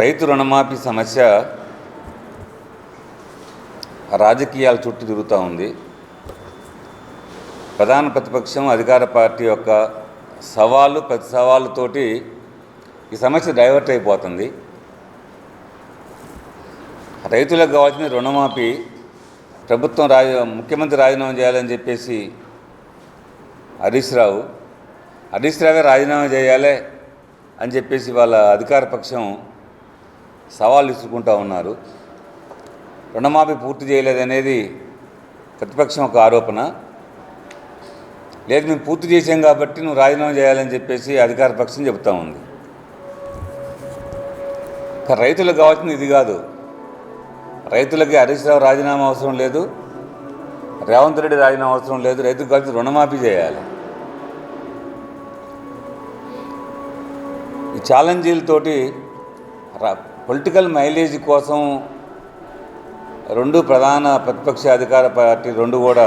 రైతు రుణమాఫీ సమస్య రాజకీయాల చుట్టూ తిరుగుతూ ఉంది. ప్రధాన ప్రతిపక్షం అధికార పార్టీ యొక్క సవాళ్ళు ప్రతి సవాళ్ళతోటి ఈ సమస్య డైవర్ట్ అయిపోతుంది. రైతులకు కావాల్సిన రుణమాఫీ ప్రభుత్వం రాజ ముఖ్యమంత్రి రాజీనామా చేయాలని చెప్పేసి హరీష్ రావు హరీష్ రావే రాజీనామా చేయాలి అని చెప్పేసి వాళ్ళ అధికార పక్షం సవాళ్ళు ఇచ్చుకుంటూ ఉన్నారు. రుణమాఫీ పూర్తి చేయలేదనేది ప్రతిపక్షం ఒక ఆరోపణ. లేదు మేము పూర్తి చేసాం కాబట్టి నువ్వు రాజీనామా చేయాలని చెప్పేసి అధికార పక్షం చెబుతా ఉంది. కానీ రైతులకు కావాల్సింది ఇది కాదు. రైతులకి హరీష్ రావు రాజీనామా అవసరం లేదు. రేవంత్ రెడ్డి రాజీనామా అవసరం లేదు. రైతుకు కావాల్సిన రుణమాఫీ చేయాలి. ఈ ఛాలెంజీలతోటి పొలిటికల్ మైలేజ్ కోసం రెండు ప్రధాన ప్రతిపక్ష అధికార పార్టీ రెండు కూడా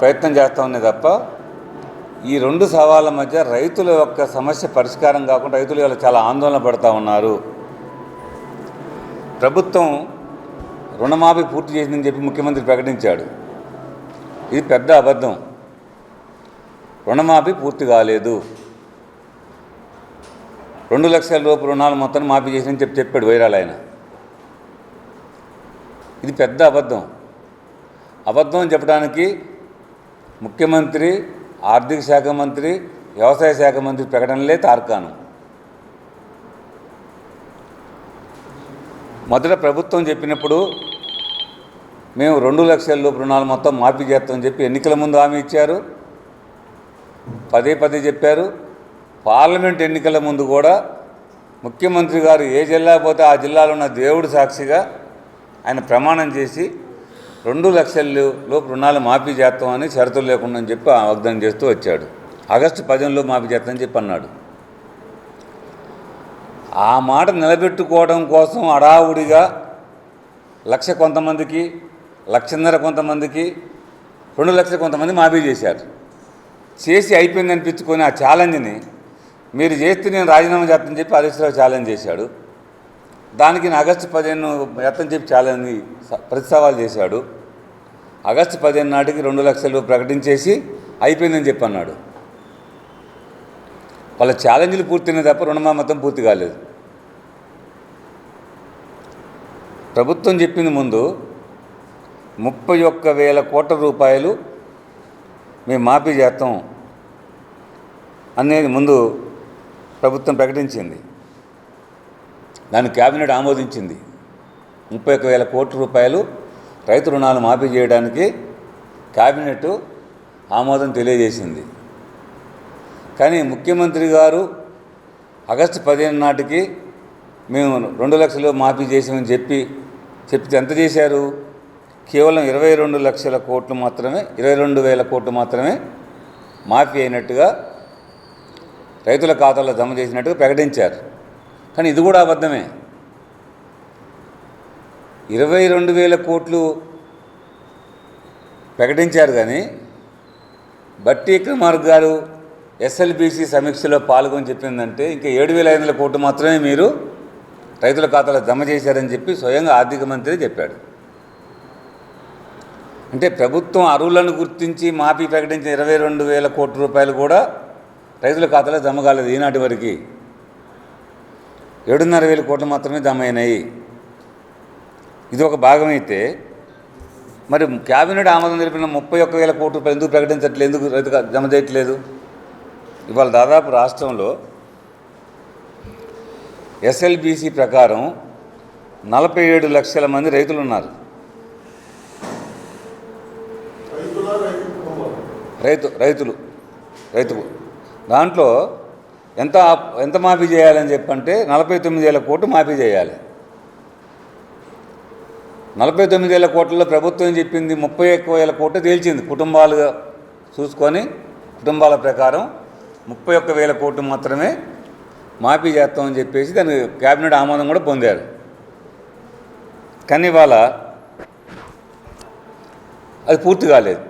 ప్రయత్నం చేస్తూ ఉన్నాయి తప్ప ఈ రెండు సవాళ్ళ మధ్య రైతుల యొక్క సమస్య పరిష్కారం కాకుండా రైతులు ఇలా చాలా ఆందోళన పడుతూ ఉన్నారు. ప్రభుత్వం రుణమాఫీ పూర్తి చేసిందని చెప్పి ముఖ్యమంత్రి ప్రకటించాడు. ఇది పెద్ద అబద్ధం. రుణమాఫీ పూర్తి కాలేదు. రెండు లక్షల లోపు రుణాలు మొత్తం మాఫీ చేసిందని చెప్పి చెప్పాడు వైరాలు ఆయన. ఇది పెద్ద అబద్ధం. అబద్ధం చెప్పడానికి ముఖ్యమంత్రి ఆర్థిక శాఖ మంత్రి వ్యవసాయ శాఖ మంత్రి ప్రకటనలే తార్కాణం. మొదట ప్రభుత్వం చెప్పినప్పుడు మేము రెండు లక్షల లోపు రుణాలు మొత్తం మాఫీ చేస్తామని చెప్పి ఎన్నికల ముందు హామీ ఇచ్చారు. పదే పదే చెప్పారు. పార్లమెంట్ ఎన్నికల ముందు కూడా ముఖ్యమంత్రి గారు ఏ జిల్లా పోతే ఆ జిల్లాలో ఉన్న దేవుడు సాక్షిగా ఆయన ప్రమాణం చేసి రెండు లక్షల లోపు రుణాలు మాఫీ చేస్తామని షరతులు లేకుండా అని చెప్పి ఆ వాగ్దానం చేస్తూ వచ్చాడు. ఆగస్టు పదిహేనులో మాఫీ చేస్తామని చెప్పి అన్నాడు. ఆ మాట నిలబెట్టుకోవడం కోసం అడావుడిగా లక్ష కొంతమందికి లక్షన్నర కొంతమందికి రెండు లక్షల కొంతమంది మాఫీ చేశారు. చేసి అయిపోయింది అనిపించుకొని ఆ ఛాలెంజ్ని మీరు చేస్తే నేను రాజీనామా చేస్తానని చెప్పి హరీష్ ఛాలెంజ్ చేశాడు. దానికి నేను ఆగస్టు పదిహేను ఎత్తని చెప్పి ఛాలెంజ్ ప్రతి సవాల్ చేశాడు. ఆగస్టు పదిహేను నాటికి రెండు లక్షలు ప్రకటించేసి అయిపోయిందని చెప్పి అన్నాడు వాళ్ళ ఛాలెంజ్లు పూర్తయినాయి తప్ప రుణమామతం పూర్తి కాలేదు. ప్రభుత్వం చెప్పింది ముందు ముప్పై ఒక్క వేల కోట్ల రూపాయలు మేము మాఫీ చేస్తాం అనేది ముందు ప్రభుత్వం ప్రకటించింది. దాన్ని కేబినెట్ ఆమోదించింది. ముప్పై ఒక్క వేల కోట్ల రూపాయలు రైతు రుణాలు మాఫీ చేయడానికి కేబినెట్ ఆమోదం తెలియజేసింది. కానీ ముఖ్యమంత్రి గారు ఆగస్టు పదిహేను నాటికి మేము రెండు లక్షలు మాఫీ చేసామని చెప్పి చెప్తే ఎంత చేశారు? కేవలం ఇరవై రెండు లక్షల కోట్లు మాత్రమే ఇరవై రెండు వేల కోట్లు మాత్రమే మాఫీ అయినట్టుగా రైతుల ఖాతాలో జమ చేసినట్టుగా ప్రకటించారు. కానీ ఇది కూడా అబద్ధమే. ఇరవై రెండు వేల కోట్లు ప్రకటించారు కానీ బట్టి విక్రమార్క గారు ఎస్ఎల్బీసీ సమీక్షలో పాల్గొని చెప్పిందంటే ఇంకా ఏడు వేల ఐదు వందల కోట్లు మాత్రమే మీరు రైతుల ఖాతాలో జమ చేశారని చెప్పి స్వయంగా ఆర్థిక మంత్రి చెప్పాడు. అంటే ప్రభుత్వం అరువులను గుర్తించి మాఫీ ప్రకటించిన ఇరవై రెండు వేల కోట్ల రూపాయలు కూడా రైతుల ఖాతాలో జమ కాలేదు ఈనాటి వరకు. ఏడున్నర వేల కోట్లు మాత్రమే జమ అయినాయి. ఇది ఒక భాగమైతే మరి క్యాబినెట్ ఆమోదం తెలిపిన ముప్పై ఒక్క వేల కోట్ల రూపాయలు ఎందుకు ప్రకటించట్లేదు ఎందుకు రైతు జమ చేయట్లేదు? ఇవాళ దాదాపు రాష్ట్రంలో ఎస్ఎల్బీసీ ప్రకారం నలభై ఏడు లక్షల మంది రైతులు ఉన్నారు రైతు రైతులు రైతు దాంట్లో ఎంత ఎంత మాఫీ చేయాలని చెప్పంటే నలభై తొమ్మిది వేల కోట్లు మాఫీ చేయాలి. నలభై తొమ్మిది వేల కోట్లలో ప్రభుత్వం చెప్పింది ముప్పై ఎక్కువ వేల కోట్లు తేల్చింది. కుటుంబాలుగా చూసుకొని కుటుంబాల ప్రకారం ముప్పై ఒక్క వేల కోట్లు మాత్రమే మాఫీ చేస్తామని చెప్పేసి దాని క్యాబినెట్ ఆమోదం కూడా పొందారు. కానీ ఇవాళ అది పూర్తి కాలేదు.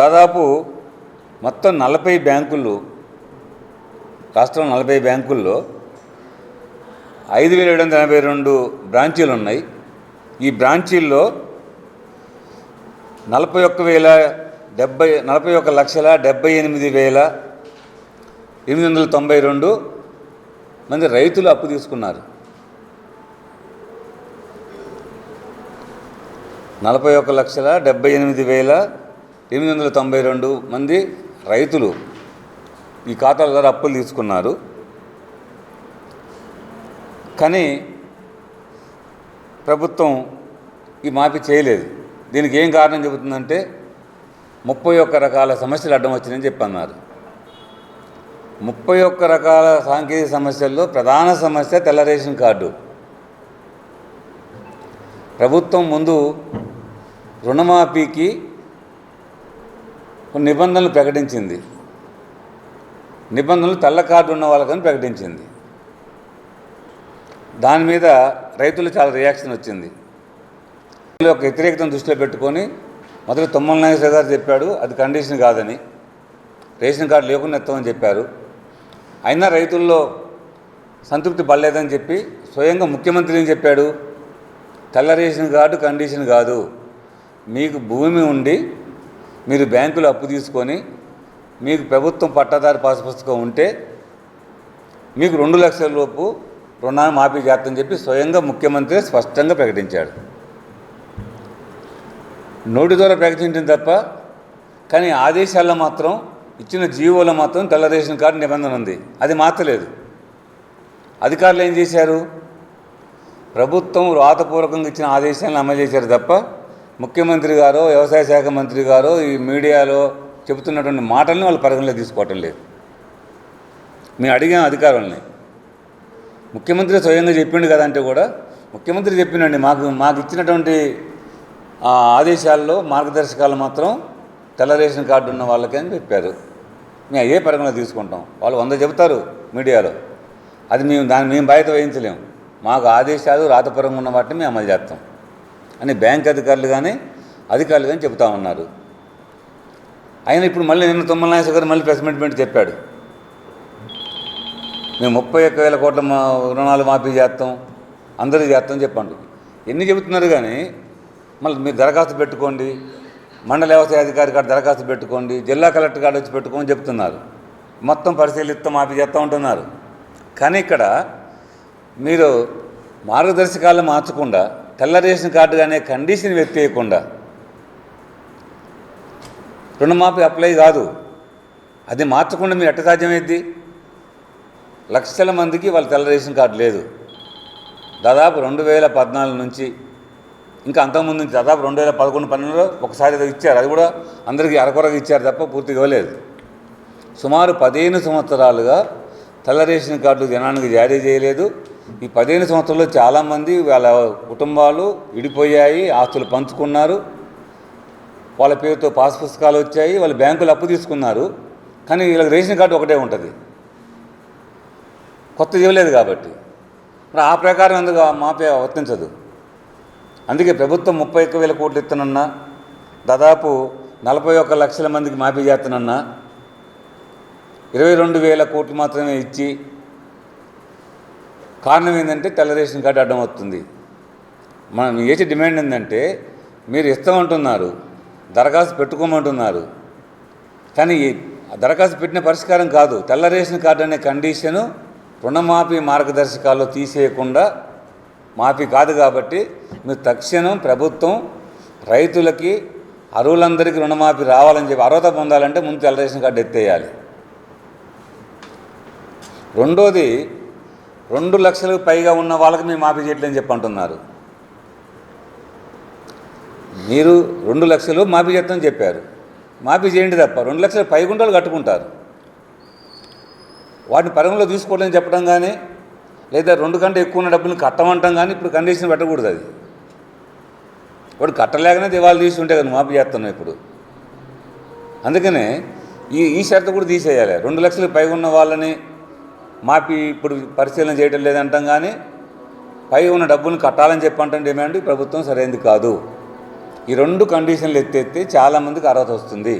దాదాపు మొత్తం నలభై బ్యాంకులు రాష్ట్రం నలభై బ్యాంకుల్లో ఐదు వేల ఏడు వందల ఎనభై రెండు బ్రాంచీలు ఉన్నాయి. ఈ బ్రాంచీల్లో నలభై ఒక్క వేల డెబ్బై నలభై ఒక లక్షల డెబ్బై ఎనిమిది వేల ఎనిమిది వందల తొంభై రెండు మంది రైతులు అప్పు తీసుకున్నారు. నలభై ఒక లక్షల డెబ్బై ఎనిమిది వేల ఎనిమిది వందల తొంభై రెండు మంది రైతులు ఈ ఖాతాల ద్వారా అప్పులు తీసుకున్నారు. కానీ ప్రభుత్వం ఈ మాఫీ చేయలేదు. దీనికి ఏం కారణం చెబుతుందంటే ముప్పై ఒక్క రకాల సమస్యలు అడ్డం వచ్చినాయని చెప్పన్నారు. ముప్పై ఒక్క రకాల సాంకేతిక సమస్యల్లో ప్రధాన సమస్య తెల్ల రేషన్ కార్డు. ప్రభుత్వం ముందు రుణమాఫీకి కొన్ని నిబంధనలు ప్రకటించింది. నిబంధనలు తెల్ల కార్డు ఉన్న వాళ్ళకని ప్రకటించింది. దాని మీద రైతులు చాలా రియాక్షన్ వచ్చింది. ఒక వ్యతిరేకతను దృష్టిలో పెట్టుకొని మొదలు తుమ్మల నాగేశ్వర గారు చెప్పాడు అది కండిషన్ కాదని. రేషన్ కార్డు లేకుండా ఎత్తామని చెప్పారు. అయినా రైతుల్లో సంతృప్తి పడలేదని చెప్పి స్వయంగా ముఖ్యమంత్రి ఏం చెప్పాడు? తెల్ల రేషన్ కార్డు కండిషన్ కాదు. మీకు భూమి ఉండి మీరు బ్యాంకులో అప్పు తీసుకొని మీకు ప్రభుత్వం పట్టాదారు పాస్ పుస్తకం ఉంటే మీకు రెండు లక్షల లోపు రుణాన్ని మాఫీ చేస్తామని చెప్పి స్వయంగా ముఖ్యమంత్రి స్పష్టంగా ప్రకటించాడు. నోటి ద్వారా ప్రకటించింది తప్ప కానీ ఆదేశాల్లో మాత్రం ఇచ్చిన జీవోలో మాత్రం తెల్ల రేషన్ కార్డు నిబంధన ఉంది. అది మార్చలేదు. అధికారులు ఏం చేశారు? ప్రభుత్వం రాతపూర్వకంగా ఇచ్చిన ఆదేశాలను అమలు చేశారు తప్ప ముఖ్యమంత్రి గారో వ్యవసాయ శాఖ మంత్రి గారో ఈ మీడియాలో చెబుతున్నటువంటి మాటల్ని వాళ్ళు పరిగణలో తీసుకోవటం లేదు. మేము అడిగాం అధికారుల్ని. ముఖ్యమంత్రి స్వయంగా చెప్పిండు కదా అంటే కూడా ముఖ్యమంత్రి చెప్పినండి మాకు మాకు ఇచ్చినటువంటి ఆ ఆదేశాల్లో మార్గదర్శకాలు మాత్రం తెల్ల రేషన్ కార్డు ఉన్న వాళ్ళకి అని చెప్పారు. మేము అయ్యే పరిగణలో తీసుకుంటాం. వాళ్ళు వంద చెబుతారు మీడియాలో. అది మేము దాన్ని మేము బాధ్యత వహించలేము మాకు ఆదేశాలు రాతపరంగా ఉన్న వాటిని మేము అమలు చేస్తాం. అని బ్యాంక్ అధికారులు కానీ అధికారులు కానీ చెబుతా ఉన్నారు. ఆయన ఇప్పుడు మళ్ళీ నిన్న తుమ్మల నాగేశ్వర గారు మళ్ళీ ప్రెస్ మీట్ పెట్టి చెప్పాడు. మేము ముప్పై ఒక్క వేల కోట్ల మా రుణాలు మాఫీ చేస్తాం అందరూ చేస్తాం చెప్పండి. ఎన్ని చెబుతున్నారు కానీ మళ్ళీ మీరు దరఖాస్తు పెట్టుకోండి మండల వ్యవసాయ అధికారి కాడ దరఖాస్తు పెట్టుకోండి జిల్లా కలెక్టర్ కాడ వచ్చి పెట్టుకోమని చెప్తున్నారు. మొత్తం పరిశీలిస్తాం మాఫీ చేస్తూ ఉంటున్నారు. కానీ ఇక్కడ మీరు మార్గదర్శకాలు మార్చకుండా తెల్ల రేషన్ కార్డు అనే కండిషన్ వ్యక్తేయకుండా రుణమాఫీ అప్లై కాదు. అది మార్చకుండా మీరు ఎట్ట సాధ్యమైద్ది లక్షల మందికి వాళ్ళ తెల్ల రేషన్ కార్డు లేదు. దాదాపు రెండు వేల పద్నాలుగు నుంచి ఇంకా అంతకుముందు నుంచి దాదాపు రెండు వేల పదకొండు పన్నెండులో ఒకసారి ఏదో ఇచ్చారు. అది కూడా అందరికీ అరకొరగా ఇచ్చారు తప్ప పూర్తిగా ఇవ్వలేదు. సుమారు పదిహేను సంవత్సరాలుగా తెల్ల రేషన్ కార్డు జనానికి జారీ చేయలేదు. ఈ పదిహేను సంవత్సరాల్లో చాలామంది వాళ్ళ కుటుంబాలు విడిపోయాయి ఆస్తులు పంచుకున్నారు. వాళ్ళ పేరుతో పాస్ పుస్తకాలు వచ్చాయి వాళ్ళు బ్యాంకులు అప్పు తీసుకున్నారు. కానీ వీళ్ళకి రేషన్ కార్డు ఒకటే ఉంటుంది. కొత్తది ఇవ్వలేదు కాబట్టి. మరి ఆ ప్రకారం ఎందుకు మాపే వర్తించదు? అందుకే ప్రభుత్వం ముప్పై ఒక్క వేల కోట్లు ఇస్తున్నా దాదాపు నలభై ఒక్క లక్షల మందికి మాఫీ చేస్తున్నా ఇరవై రెండు వేల కోట్లు మాత్రమే ఇచ్చి కారణం ఏంటంటే తెల్ల రేషన్ కార్డు అడ్డం వస్తుంది. మనం చేసే డిమాండ్ ఏంటంటే మీరు ఇస్తామంటున్నారు దరఖాస్తు పెట్టుకోమంటున్నారు. కానీ దరఖాస్తు పెట్టిన పరిష్కారం కాదు. తెల్ల రేషన్ కార్డు అనే కండిషను రుణమాఫీ మార్గదర్శకాల్లో తీసేయకుండా మాఫీ కాదు కాబట్టి మీరు తక్షణం ప్రభుత్వం రైతులకి అరువులందరికీ రుణమాఫీ రావాలని చెప్పి అర్హత పొందాలంటే ముందు తెల్ల రేషన్ కార్డు ఎత్తేయాలి. రెండోది రెండు లక్షలకు పైగా ఉన్న వాళ్ళకి మేము మాఫీ చేయట్లేదని చెప్పి అంటున్నారు. మీరు రెండు లక్షలు మాఫీ చేస్తామని చెప్పారు. మాఫీ చేయండి తప్ప రెండు లక్షల పైగుంటలు కట్టుకుంటారు. వాటిని పరిగణలో తీసుకోవట్లేదని చెప్పడం కానీ లేదా రెండు కంటే ఎక్కువ ఉన్న డబ్బులు కట్టమంటాం కానీ ఇప్పుడు కండిషన్ పెట్టకూడదు అది. వాడు కట్టలేకనే దివాళ తీసి ఉంటే కదా మాఫీ చేస్తున్నాం ఇప్పుడు. అందుకనే ఈ ఈ షరతు కూడా తీసేయాలి. రెండు లక్షలు పైగా ఉన్న వాళ్ళని మాఫీ ఇప్పుడు పరిశీలన చేయటం లేదంటాం కానీ పై ఉన్న డబ్బులను కట్టాలని చెప్పి డిమాండ్ ప్రభుత్వం సరైనది కాదు. ఈ రెండు కండిషన్లు ఎత్తెత్తి చాలామందికి అర్హత వస్తుంది.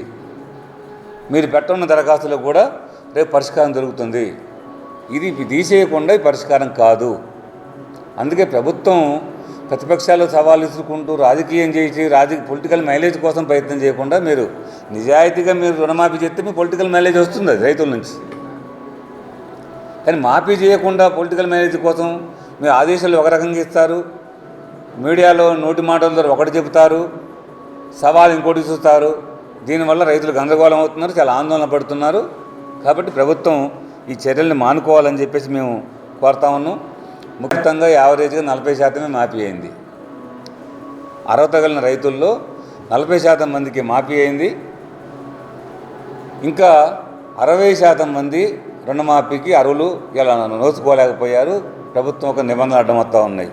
మీరు పెట్టన్న దరఖాస్తులో కూడా రేపు పరిష్కారం దొరుకుతుంది. ఇది తీసేయకుండా పరిష్కారం కాదు. అందుకే ప్రభుత్వం ప్రతిపక్షాలు సవాలు ఇసుకుంటూ రాజకీయం చేసి రాజకీయ పొలిటికల్ మైలేజ్ కోసం ప్రయత్నం చేయకుండా మీరు నిజాయితీగా మీరు రుణమాఫీ చేస్తే మీ పొలిటికల్ మైలేజ్ వస్తుంది రైతుల నుంచి. కానీ మాఫీ చేయకుండా పొలిటికల్ మైలేజ్ కోసం మీరు ఆదేశాలు ఒక రకంగా ఇస్తారు. మీడియాలో నోటి మాటల ద్వారా ఒకటి చెబుతారు. సవాల్ ఇంకోటి చూస్తారు. దీనివల్ల రైతులు గందరగోళం అవుతున్నారు చాలా ఆందోళన పడుతున్నారు. కాబట్టి ప్రభుత్వం ఈ చర్యల్ని మానుకోవాలని చెప్పేసి మేము కోరుతా ఉన్నాం. ముఖ్యంగా యావరేజ్గా నలభై శాతమే మాఫీ అయింది. అర్హత కలిగిన రైతుల్లో నలభై శాతం మందికి మాఫీ అయింది. ఇంకా అరవై శాతం మంది రుణమాఫీకి అరువులు ఇలా నోచుకోలేకపోయారు. ప్రభుత్వం ఒక నిబంధనలు అడ్డమవుతూ ఉన్నాయి.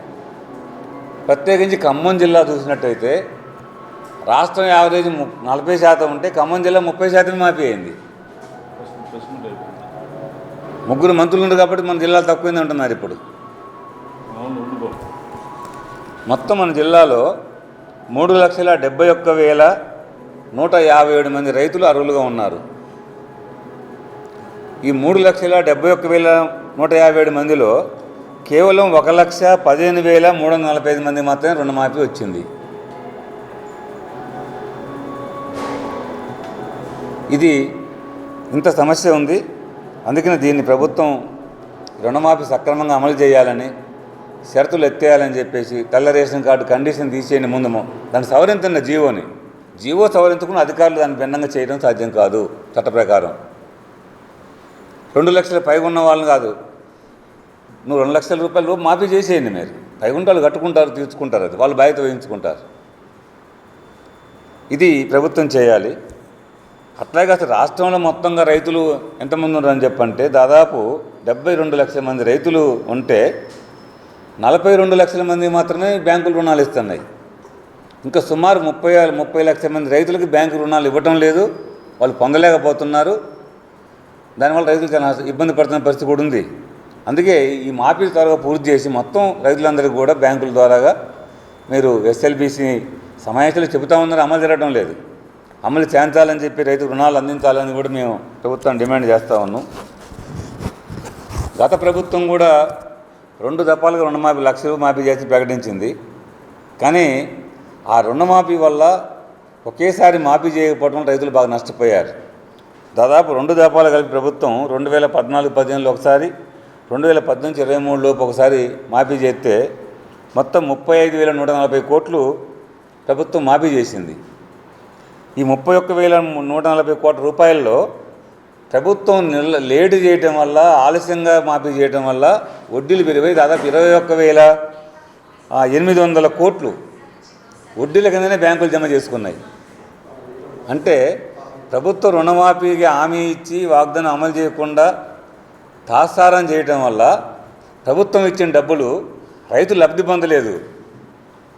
ప్రత్యేకించి ఖమ్మం జిల్లా చూసినట్టయితే రాష్ట్రం యావరేజ్ ము నలభై శాతం ఉంటే ఖమ్మం జిల్లా ముప్పై శాతం మాఫీ అయింది. ముగ్గురు మంత్రులు ఉండరు కాబట్టి మన జిల్లా తక్కువైంది అంటున్నారు ఇప్పుడు. మొత్తం మన జిల్లాలో మూడు లక్షల డెబ్బై ఒక్క వేల నూట యాభై ఏడు మంది రైతులు అర్హులుగా ఉన్నారు. ఈ మూడు లక్షల డెబ్బై ఒక్క వేల నూట యాభై ఏడు మందిలో కేవలం ఒక లక్ష పదిహేను వేల మూడు వందల నలభై ఐదు మంది మాత్రమే రుణమాఫీ వచ్చింది. ఇది ఇంత సమస్య ఉంది. అందుకని దీన్ని ప్రభుత్వం రుణమాఫీ సక్రమంగా అమలు చేయాలని షరతులు ఎత్తేయాలని చెప్పేసి తెల్ల రేషన్ కార్డు కండిషన్ తీసేయండి ముందు దాన్ని సవరించిన జీవోని. జీవో సవరించుకుని అధికారులు దాన్ని భిన్నంగా చేయడం సాధ్యం కాదు చట్ట ప్రకారం. రెండు లక్షల పైగా ఉన్న వాళ్ళని కాదు. నువ్వు రెండు లక్షల రూపాయలు మాఫీ చేసేయండి మీరు. పైగుంటే వాళ్ళు కట్టుకుంటారు తీర్చుకుంటారు అది. వాళ్ళు బాధ్యత వహించుకుంటారు. ఇది ప్రభుత్వం చేయాలి. అట్లాగే అసలు రాష్ట్రంలో మొత్తంగా రైతులు ఎంతమంది ఉన్నారని చెప్పంటే దాదాపు డెబ్బై రెండు లక్షల మంది రైతులు ఉంటే నలభై రెండు లక్షల మంది మాత్రమే బ్యాంకులు రుణాలు ఇస్తున్నాయి. ఇంకా సుమారు ముప్పై ముప్పై లక్షల మంది రైతులకి బ్యాంకు రుణాలు ఇవ్వటం లేదు. వాళ్ళు పొందలేకపోతున్నారు. దానివల్ల రైతులు చాలా ఇబ్బంది పడుతున్న పరిస్థితి కూడా ఉంది. అందుకే ఈ మాఫీ త్వరగా పూర్తి చేసి మొత్తం రైతులందరికీ కూడా బ్యాంకుల ద్వారాగా మీరు ఎస్ఎల్బిసి సమావేశాలు చెబుతా ఉన్నారు అమలు జరగడం లేదు. అమలు చేయించాలని చెప్పి రైతు రుణాలు అందించాలని కూడా మేము ప్రభుత్వం డిమాండ్ చేస్తూ ఉన్నాం. గత ప్రభుత్వం కూడా రెండు దఫాలుగా రుణమాఫీ లక్ష మాఫీ చేసి ప్రకటించింది. కానీ ఆ రుణమాఫీ వల్ల ఒకేసారి మాఫీ చేయకపోవడం రైతులు బాగా నష్టపోయారు. దాదాపు రెండు దఫాలు కలిపి ప్రభుత్వం రెండు వేల పద్నాలుగు పదిహేనులో ఒకసారి రెండు వేల పద్దెనిమిది ఇరవై మూడు లోపు ఒకసారి మాఫీ చేస్తే మొత్తం ముప్పై ఐదు వేల నూట నలభై కోట్లు ప్రభుత్వం మాఫీ చేసింది. ఈ ముప్పై ఒక్క వేల నూట నలభై కోట్ల రూపాయల్లో ప్రభుత్వం నిల్ లేటు చేయటం వల్ల ఆలస్యంగా మాఫీ చేయటం వల్ల వడ్డీలు పెరిగిపోయి దాదాపు ఇరవై ఒక్క వేల ఎనిమిది వందల కోట్లు వడ్డీల కిందనే బ్యాంకులు జమ చేసుకున్నాయి. అంటే ప్రభుత్వ రుణమాఫీకి హామీ ఇచ్చి వాగ్దానం అమలు చేయకుండా తాసారం చేయటం వల్ల ప్రభుత్వం ఇచ్చిన డబ్బులు రైతు లబ్ధి పొందలేదు.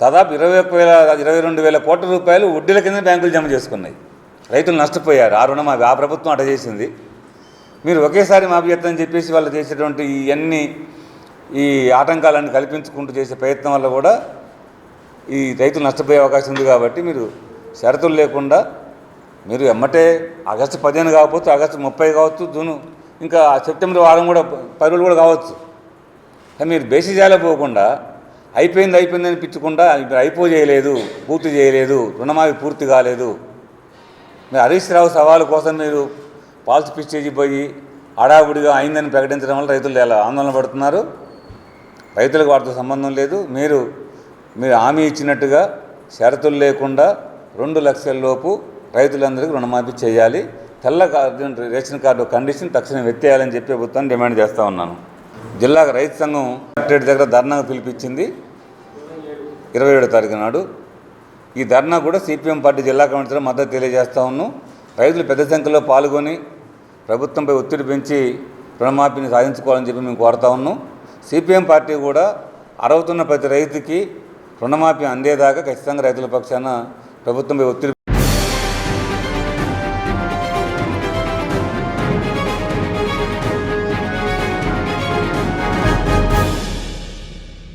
దాదాపు ఇరవై ఒక్క వేల ఇరవై రెండు వేల కోట్ల రూపాయలు వడ్డీల కింద బ్యాంకులు జమ చేసుకున్నాయి. రైతులు నష్టపోయారు. ఆ రుణమాఫీ ఆ ప్రభుత్వం అట చేసింది. మీరు ఒకేసారి మాఫీ చేస్తామని చెప్పేసి వాళ్ళు చేసేటువంటి ఇవన్నీ ఈ ఆటంకాలన్నీ కల్పించుకుంటూ చేసే ప్రయత్నం వల్ల కూడా ఈ రైతులు నష్టపోయే అవకాశం ఉంది కాబట్టి మీరు షరతులు లేకుండా మీరు ఎమ్మటే ఆగస్టు పదిహేను కాకపోతే ఆగస్టు ముప్పై కావచ్చు జూను. ఇంకా సెప్టెంబర్ వారం కూడా పది రోజులు కూడా కావచ్చు. మీరు మీరు బేసిజాలో పోకుండా అయిపోయింది అయిపోయిందని పిచ్చకుండా ఇప్పుడు అయిపో చేయలేదు పూర్తి చేయలేదు రుణమాఫీ పూర్తి కాలేదు. మీరు హరీష్ రావు సవాలు కోసం మీరు పాలసీ పిచ్చేసి పోయి హడావుడిగా అయిందని ప్రకటించడం వల్ల రైతులు ఎలా ఆందోళన పడుతున్నారు? రైతులకు వాటితో సంబంధం లేదు. మీరు మీరు హామీ ఇచ్చినట్టుగా షరతులు లేకుండా రెండు లక్షల లోపు రైతులందరికీ రుణమాఫీ చేయాలి. తెల్ల కార్డు రేషన్ కార్డు కండిషన్ తక్షణం ఎత్తేయాలని చెప్పి ప్రభుత్వాన్ని డిమాండ్ చేస్తూ ఉన్నాను. జిల్లా రైతు సంఘం కలెక్టరేట్ దగ్గర ధర్నాకు పిలిపించింది. ఇరవై ఏడో తారీఖు నాడు. ఈ ధర్నా కూడా సిపిఎం పార్టీ జిల్లా కమిటీలో మద్దతు తెలియజేస్తూ ఉన్నాం రైతులు పెద్ద సంఖ్యలో పాల్గొని ప్రభుత్వంపై ఒత్తిడి పెంచి రుణమాఫీని సాధించుకోవాలని చెప్పి మేము కోరుతా ఉన్నాం. సిపిఎం పార్టీ కూడా అరవుతున్న ప్రతి రైతుకి రుణమాఫీ అందేదాకా ఖచ్చితంగా రైతుల పక్షాన ప్రభుత్వంపై ఒత్తిడి